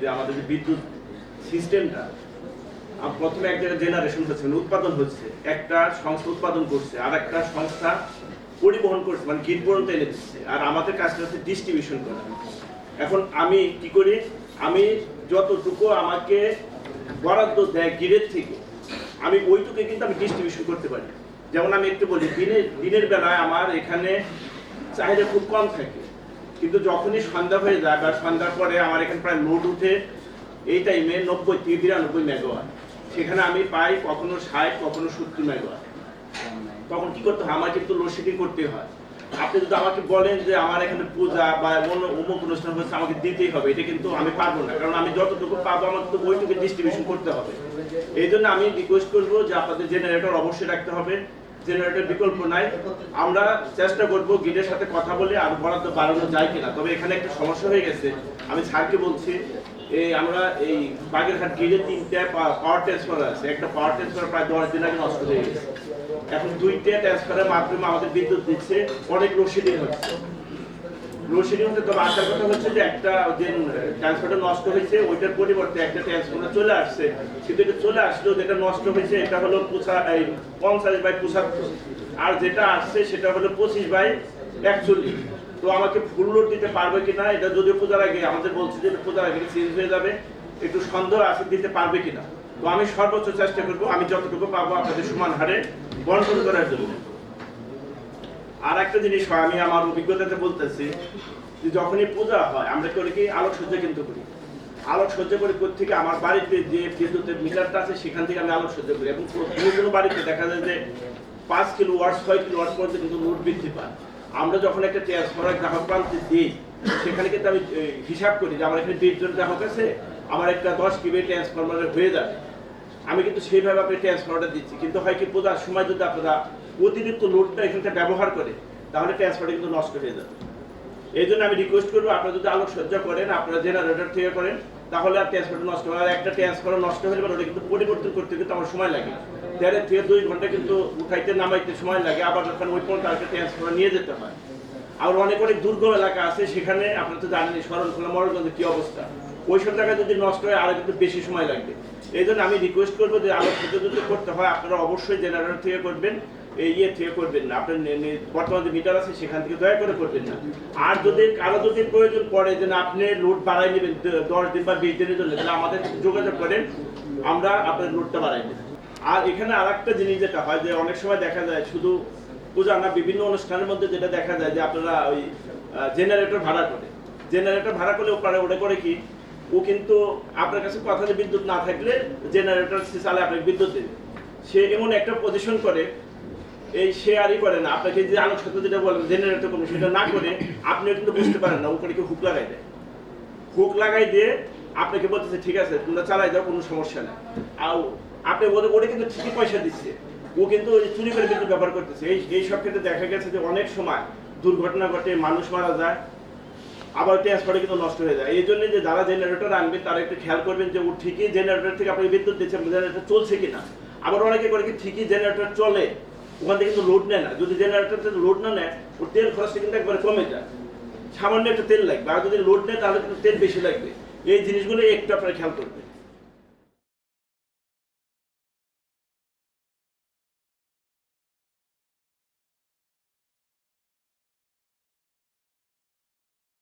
যে আমাদের যে বিদ্যুৎ সিস্টেমটা প্রথমে এক জায়গায় জেনারেশন হচ্ছে মানে উৎপাদন হচ্ছে। একটা সংস্থা উৎপাদন করছে, আর একটা সংস্থা পরিবহন করছে মানে গিট পর্যন্ত এনে দিচ্ছে। আর আমাদের কাজটা হচ্ছে ডিস্ট্রিবিউশন করা। এখন আমি কি করি? আমি যতটুকু আমাকে বরাদ্দ দেয় গিরের থেকে, আমি ওইটুকু কিন্তু আমি ডিস্ট্রিবিউশন করতে পারি। যেমন আমি একটু বলি, দিনের দিনের বেলায় আমার এখানে চাহিদা খুব কম থাকে। কিন্তু যখনই সন্ধ্যা হয়ে যায় বা সন্ধ্যার পরে আমার এখানে প্রায় লোড উঠে, এই টাইমে নব্বই থেকে বিরানব্বই মেগাওয়াট সেখানে আমি পাই কখনো ষাট, কখনো সত্তর মেগাওয়াট তখন কি করতে হয়? আমার কিন্তু লোডশেডিং করতে হয়। আপনি যদি আমাকে বলেন যে আমার এখানে পূজা বা অন্য অমুক অনুষ্ঠান হচ্ছে, আমাকে দিতেই হবে। এটা কিন্তু আমি পারব না। কারণ আমি যতটুকু পাবো, আমাকে তো ওইটুকু ডিস্ট্রিবিউশন করতে হবে। এই জন্য আমি রিকোয়েস্ট করব যে আপনাদের জেনারেটর অবশ্যই রাখতে হবে। জেনারেটর বিকল্প নাই। আমরা চেষ্টা করব গিডের সাথে কথা বলে আর বরাদ্দ বাড়ানো যায় কিনা। তবে এখানে একটা সমস্যা হয়ে গেছে। আমি স্যারকে বলছি, এই আমরা এই বাগেরহাট গিডে তিনটা পাওয়ার ট্রান্সফার আছে। একটা পাওয়ার ট্রান্সফার প্রায় দশ দিন আগে নষ্ট হয়ে গেছে। এখন দুইটা ট্রান্সফারের মাধ্যমে আমাদের বিদ্যুৎ দিচ্ছে, অনেক রশিদিন হচ্ছে। লোডশেডিং হচ্ছে তবে আসার কথা হচ্ছে যে একটা যে ট্রান্সফারটা নষ্ট হয়েছে, ওইটার পরিবর্তে একটা ট্রান্সফার চলে আসছে। কিন্তু চলে আসলেও যেটা নষ্ট হয়েছে, এটা হলো পুছা এই পঞ্চাশ বাই পঁচাত্তর আর যেটা আসছে সেটা হলো পঁচিশ বাই একচল্লিশ। তো আমাকে ফুল লোড দিতে পারবে কিনা, এটা যদিও পূজার আগে আমাদের বলছে যে পূজার আগে চেঞ্জ হয়ে যাবে, একটু সন্দেহ আছে দিতে পারবে কিনা। তো আমি সর্বোচ্চ চেষ্টা করব, আমি যতটুকু পাবো আপনাদের সমান হারে বন্টন করার জন্য। আর একটা জিনিস হয়, আমি আমার অভিজ্ঞতাতে বলতেছি যে যখনই পূজা হয়, আমরা করি কি আলোক সজ্জা কিন্তু করি? আলোক সজ্জা করে থেকে আমার বাড়িতে যে বিদ্যুতের মিটারটা আছে, সেখান থেকে আমি আলোক সজ্জা করি এবং কোনো বাড়িতে দেখা যায় যে পাঁচ কিলো ওয়াট ছয় কিলো ওয়াট পর্যন্ত কিন্তু লোড বৃদ্ধি পায়। আমরা যখন একটা ট্রান্সফার গ্রাহক প্রান্তে দিই, সেখানে কিন্তু আমি হিসাব করি যে আমার এখানে জন গ্রাহক আছে, আমার একটা দশ কিবে ট্রান্সফরমারে হয়ে যাবে। আমি কিন্তু সেইভাবে আপনি ট্রান্সফারটা দিচ্ছি। কিন্তু হয় কি পূজার সময় যদি আপনারা অতিরিক্ত লোডটা এখানটা ব্যবহার করে, তাহলে ট্রান্সফারটা কিন্তু নষ্ট হয়ে যাবে। এই জন্য আমি রিকোয়েস্ট করব, আপনারা যদি আলোক সজ্জা করেন, আপনারা জেনারেটর থেকে করেন, তাহলে আর ট্রান্সফারটা নষ্ট হবে একটা ট্রান্সফার নষ্ট হলে ওটা কিন্তু পরিবর্তন করতে কিন্তু আমার সময় লাগে। দেড়ের থেকে দুই ঘণ্টা কিন্তু উঠাইতে নামাইতে সময় লাগে, আবার যখন ওই পর্যন্ত আরেকটা ট্রান্সফার নিয়ে যেতে হয়। আর অনেক অনেক দুর্গম এলাকা আছে, সেখানে আপনারা তো জানেন শরণখোলা মরগঞ্জের কি অবস্থা? ওই সব জায়গায় যদি নষ্ট হয়, আরও কিন্তু বেশি সময় লাগবে। এই জন্য আমি রিকোয়েস্ট করব যে সজ্জা যদি করতে হয়, আপনারা অবশ্যই জেনারেটর থেকে করবেন, এই ইয়ে থেকে করবেন না। আপনার বর্তমান যে মিটার আছে, সেখান থেকে দয়া করে করবেন না। আর যদি কারও যদি প্রয়োজন পড়ে আপনি লোড বাড়াই নেবেন দশ দিন বা বিশ দিনের জন্য, তাহলে আমাদের যোগাযোগ করেন, আমরা আপনার লোডটা বাড়াই দেব। আর এখানে আর একটা জিনিস যেটা হয়, যে অনেক সময় দেখা যায়, শুধু পূজা না, বিভিন্ন অনুষ্ঠানের মধ্যে যেটা দেখা যায় যে আপনারা ওই জেনারেটর ভাড়া করে। জেনারেটর ভাড়া করলে ওপারে ওটা করে কি? ও কিন্তু আপনার কাছে কথা যে বিদ্যুৎ না থাকলে জেনারেটর সে চালে আপনাকে বিদ্যুৎ দেবে। সে এমন একটা পজিশন করে, এই শেয়ারই করে না, আপনাকে যে আলোক সত্য যেটা বলেন জেনারেটর কোনো সেটা না করে, আপনিও কিন্তু বুঝতে পারেন না ওখানে কি হুক লাগাই দেয়। হুক লাগাই দিয়ে আপনাকে বলতেছে, ঠিক আছে, তোমরা চালাই দাও কোনো সমস্যা নেই। আর আপনি ওরে ওরে কিন্তু ঠিকই পয়সা দিচ্ছে। ও কিন্তু চুরি করে বিদ্যুৎ ব্যবহার করতেছে। এই এই সব ক্ষেত্রে দেখা গেছে যে অনেক সময় দুর্ঘটনা ঘটে, মানুষ মারা যায়, আবার ট্রান্সফারে কিন্তু নষ্ট হয়ে যায়। এই জন্য যে যারা জেনারেটর আনবে, তারা একটু খেয়াল করবেন যে ও ঠিকই জেনারেটর থেকে আপনি বিদ্যুৎ দিচ্ছেন জেনারেটর চলছে কিনা। আবার অনেকে করে কি ঠিকই জেনারেটর চলে, ওখান থেকে কিন্তু লোড নেয় না। যদি জেনারেটর থেকে লোড না নেয়, ওর তেল খরচটা কিন্তু একবারে কমে যায়। সামান্য একটা তেল লাগবে। আর যদি লোড নেয়, তাহলে কিন্তু তেল বেশি লাগবে। এই জিনিসগুলো একটু আপনারা খেয়াল করবেন।